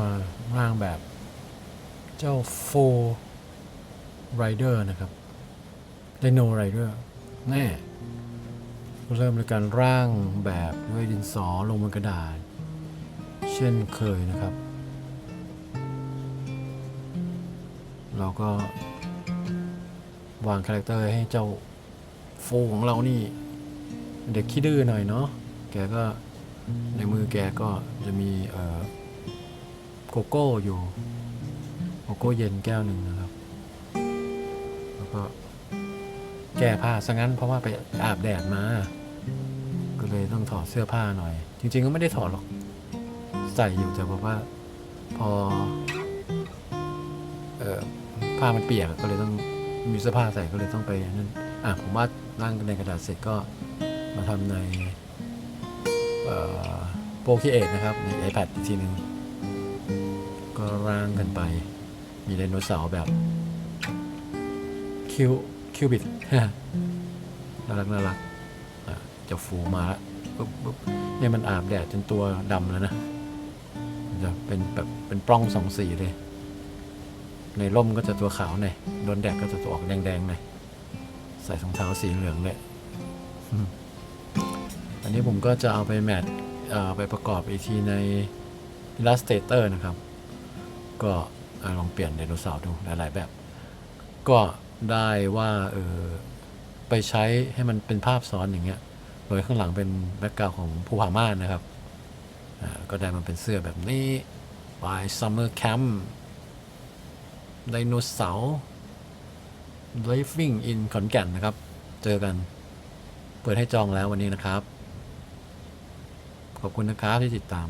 มาร่างแบบเจ้าโฟไรเดอร์นะครับไดโนไรเดอร์แน่เริ่มด้วยการร่างแบบด้วยดินสอลงบนกระดาษ เช่นเคยนะครับ เราก็วางคาแรคเตอร์ให้เจ้าโฟของเรานี่ เด็กขี้ดื้อหน่อยเนาะแกก็ในมือแกก็จะมีเอ่อ โกโก้อยู่ โกโก้เย็นแก้วหนึ่งนะครับ แล้วก็แก้ผ้าซะงั้นเพราะว่าไปอาบแดดมา ก็เลยต้องถอดเสื้อผ้าหน่อย จริง ๆ ก็ไม่ได้ถอดหรอก ใส่อยู่แต่บอกว่า พอ เออผ้ามันเปียกก็เลยต้องมีเสื้อผ้าใส่ก็เลยต้องไปนั่นอะผมวาดร่างในกระดาษเสร็จก็มาทำในโปรคีเอทนะครับใน iPad อีกทีหนึ่ง ก็ร่างกันไป มีไดโนเสาร์แบบ คิวคิวบิดน่ารักน่ารักจะฟูมาละปุ๊บปุ๊บเนี่ยมันอาบแดดจนตัวดำแล้วนะจะเป็นแบบเป็นปล้องสองสีเลย ในร่มก็จะตัวขาวหน่อยโดนแดดก็จะตัวออกแดงๆหน่อยใส่รองเท้าสีเหลืองเลยอันนี้ผมก็จะเอาไปแมทไปประกอบอีกทีใน Illustrator นะครับ ก็ลองเปลี่ยนไดโนเสาร์ดูหลายๆแบบ ก็ได้ว่าเออไปใช้ให้มันเป็นภาพซ้อนอย่างเงี้ย โดยข้างหลังเป็นแบ็กกราวของภูผาม่านนะครับ ก็ได้มันเป็นเสื้อแบบนี้ by Summer Camp ไดโนเสาร์ living in ขอนแก่นนะครับ เจอกัน เปิดให้จองแล้ววันนี้นะครับ ขอบคุณนะครับที่ติดตาม